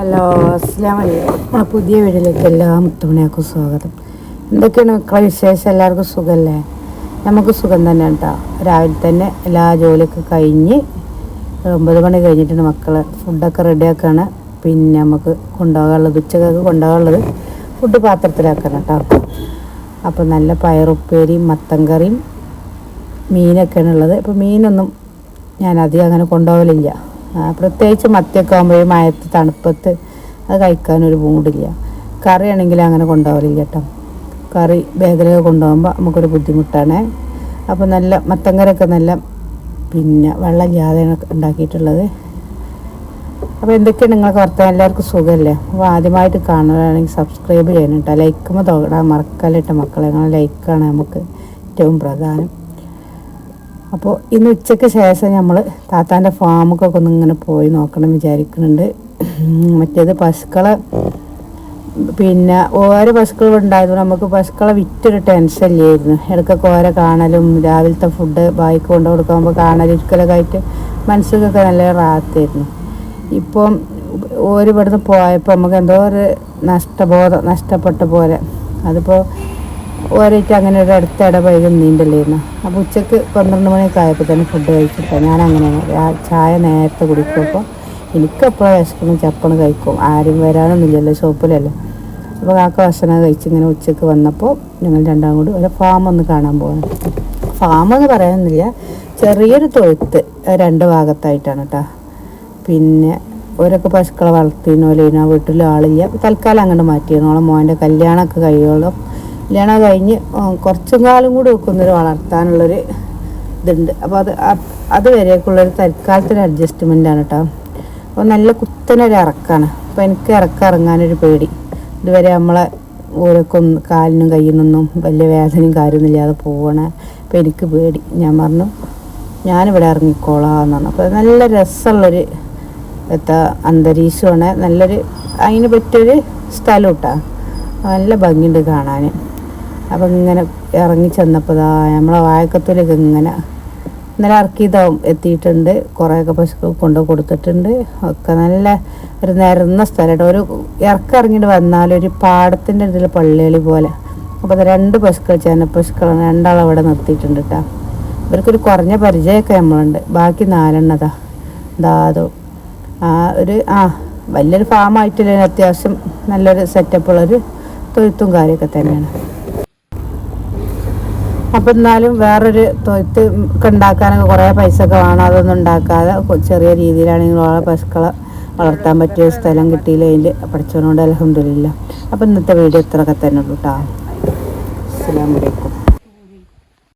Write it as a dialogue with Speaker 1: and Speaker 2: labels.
Speaker 1: Hello അസ്ലാം വലൈക്കും പുതിയ വീട്ടിലേക്ക് എല്ലാ മുത്തുമണിയാക്കും സ്വാഗതം. എന്തൊക്കെയാണ് മക്കളെ വിശേഷം? എല്ലാവർക്കും സുഖമല്ലേ നമുക്ക് സുഖം തന്നെ കേട്ടോ രാവിലെ തന്നെ എല്ലാ ജോലിയൊക്കെ കഴിഞ്ഞ് ഒമ്പത് മണി കഴിഞ്ഞിട്ടുണ്ട് മക്കൾ ഫുഡൊക്കെ റെഡിയാക്കാണ്. പിന്നെ നമുക്ക് കൊണ്ടുപോകാനുള്ളത് ഉച്ചക്കൊക്കെ കൊണ്ടുപോകാനുള്ളത് ഫുഡ് പാത്രത്തിലാക്കണം കേട്ടോ അപ്പോൾ നല്ല പയറുപ്പേരിയും മത്തൻ കറിയും മീനൊക്കെയാണ് ഉള്ളത്. അപ്പോൾ മീനൊന്നും ഞാൻ അധികം അങ്ങനെ കൊണ്ടുപോകലില്ല. പ്രത്യേകിച്ച് മത്തിയൊക്കെ ആകുമ്പോൾ മയത്ത് തണുപ്പത്ത് അത് കഴിക്കാൻ ഒരു മൂടില്ല. കറി ആണെങ്കിൽ അങ്ങനെ കൊണ്ടുപോകലില്ല കേട്ടോ. കറി ബാഗിലൊക്കെ കൊണ്ടുപോകുമ്പോൾ നമുക്കൊരു ബുദ്ധിമുട്ടാണ്. അപ്പോൾ നല്ല മത്തങ്കരൊക്കെ നല്ല പിന്നെ വെള്ളം ജാതയാണ് ഉണ്ടാക്കിയിട്ടുള്ളത്. അപ്പോൾ എന്തൊക്കെയാണ് നിങ്ങൾക്ക് വർത്തമാനം എല്ലാവർക്കും സുഖമല്ലേ? അപ്പോൾ ആദ്യമായിട്ട് കാണുകയാണെങ്കിൽ സബ്സ്ക്രൈബ് ചെയ്യണം കേട്ടോ. ലൈക്കുമ്പോൾ തൊടാൻ മറക്കാലിട്ട മക്കളെ നിങ്ങളെ ലൈക്കാണ് നമുക്ക് ഏറ്റവും പ്രധാനം. അപ്പോൾ ഇന്ന് ഉച്ചയ്ക്ക് ശേഷം നമ്മൾ താത്താന്റെ ഫാമൊക്കെ ഒന്ന് ഇങ്ങനെ പോയി നോക്കണം വിചാരിക്കുന്നുണ്ട്. മറ്റേത് പശുക്കളെ പിന്നെ ഓരോ പശുക്കൾ ഉണ്ടായതുകൊണ്ട് നമുക്ക് പശുക്കളെ വിറ്റൊരു ടെൻഷൻ ഇല്ലായിരുന്നു. ഇടയ്ക്കൊക്കെ ഓരോ കാണലും രാവിലത്തെ ഫുഡ് ബായിക്ക് കൊണ്ടു കൊടുക്കുമ്പോൾ കാണലിരിക്കലൊക്കെ ആയിട്ട് മനസ്സിലൊക്കെ നല്ല റാത്തായിരുന്നു ഇപ്പം ഓര് ഇവിടുന്ന് പോയപ്പോൾ നമുക്ക് എന്തോ ഒരു നഷ്ടബോധം നഷ്ടപ്പെട്ട പോലെ. അതിപ്പോൾ ഓരോയിട്ട് അങ്ങനെ ഒരു അടുത്ത ഇടപഴകി നീണ്ടല്ലായിരുന്നു അപ്പോൾ ഉച്ചയ്ക്ക് പന്ത്രണ്ട് മണിയൊക്കെ ആയപ്പോൾ തന്നെ ഫുഡ് കഴിച്ചിട്ടാണ് ഞാൻ അങ്ങനെയാണ് ചായ നേരത്തെ കുടിക്കുമ്പോൾ എനിക്കെപ്പോഴും വിശക്കണം ചപ്പണ് കഴിക്കും. ആരും വരാനൊന്നുമില്ലല്ലോ ഷോപ്പിലല്ലേ. അപ്പോൾ കാക്ക ഭക്ഷണം കഴിച്ച് ഇങ്ങനെ ഉച്ചയ്ക്ക് വന്നപ്പോൾ ഞങ്ങൾ രണ്ടാം കൂടി ഒരു ഫാം ഒന്ന് കാണാൻ പോകുന്നു ഫാം എന്ന് പറയാനൊന്നുമില്ല. ചെറിയൊരു തൊഴുത്ത് രണ്ട് ഭാഗത്തായിട്ടാണ് കേട്ടോ പിന്നെ ഓരൊക്കെ പശുക്കളെ വളർത്തിനോലേനോ വീട്ടിൽ ആളില്ല. തൽക്കാലം അങ്ങോട്ട് മാറ്റിയിരുന്നോളം മോന്റെ കല്യാണമൊക്കെ കഴിയോളം. കല്യാണം കഴിഞ്ഞ് കുറച്ചും കാലം കൂടി വെക്കുന്നൊരു വളർത്താനുള്ളൊരു ഇതുണ്ട്. അപ്പോൾ അത് അത് അതുവരേക്കുള്ളൊരു തൽക്കാലത്തൊരു ആണ് കേട്ടോ അപ്പോൾ നല്ല കുത്തനൊരു ഇറക്കാണ്. അപ്പോൾ എനിക്ക് ഇറക്കം ഇറങ്ങാനൊരു പേടി. ഇതുവരെ നമ്മളെ ഓരോക്കൊന്ന് കാലിനും കയ്യിൽ നിന്നും വലിയ വേദനയും കാര്യമൊന്നും ഇല്ലാതെ പോവണേ അപ്പോൾ എനിക്ക് പേടി. ഞാൻ പറഞ്ഞു ഞാനിവിടെ ഇറങ്ങിക്കോളാം എന്നാണ് അപ്പോൾ നല്ല രസമുള്ളൊരു എത്താ അന്തരീക്ഷമാണ്. നല്ലൊരു അതിന് പറ്റിയൊരു സ്ഥലം കേട്ടോ നല്ല ഭംഗിയുണ്ട് കാണാൻ അപ്പം ഇങ്ങനെ ഇറങ്ങി ചെന്നപ്പോൾ ദാ നമ്മളെ വായക്കത്തൂരൊക്കെ ഇങ്ങനെ ഇന്നലെ അർക്കിതാവും എത്തിയിട്ടുണ്ട്. കുറേയൊക്കെ പശുക്കൾ കൊണ്ടു കൊടുത്തിട്ടുണ്ട്. ഒക്കെ നല്ല ഒരു നിരന്ന സ്ഥലമായിട്ട് ഒരു ഇറക്കിറങ്ങിയിട്ട് വന്നാൽ ഒരു പാടത്തിന്റെ ഇതിൽ പള്ളികളി പോലെ. അപ്പോൾ അത് രണ്ട് പശുക്കൾ ചേന പശുക്കളാണ് രണ്ടാളവിടെ നിർത്തിയിട്ടുണ്ട് കേട്ടോ ഇവർക്കൊരു കുറഞ്ഞ പരിചയമൊക്കെ നമ്മളുണ്ട്. ബാക്കി നാലെണ്ണതാ ദാതു ആ ഒരു ആ വലിയൊരു ഫാമായിട്ടില്ല. അത്യാവശ്യം നല്ലൊരു സെറ്റപ്പുള്ളൊരു തൊഴുത്തും കാര്യമൊക്കെ തന്നെയാണ്. അപ്പം എന്നാലും വേറൊരു തൊയ്ത്ത് ഒക്കെ ഉണ്ടാക്കാനൊക്കെ കുറേ പൈസ ഒക്കെ വേണം. അതൊന്നും ഉണ്ടാക്കാതെ ചെറിയ രീതിയിലാണെങ്കിൽ ഓരോ പശുക്കളെ വളർത്താൻ പറ്റിയ സ്ഥലം കിട്ടിയില്ല അതിന്റെ പഠിച്ചവനോട് അലഹമില്ല അപ്പം ഇന്നത്തെ വീഡിയോ ഇത്രയൊക്കെ തന്നെ ഉള്ളൂ കേട്ടോ അസ്സാം വലൈക്കും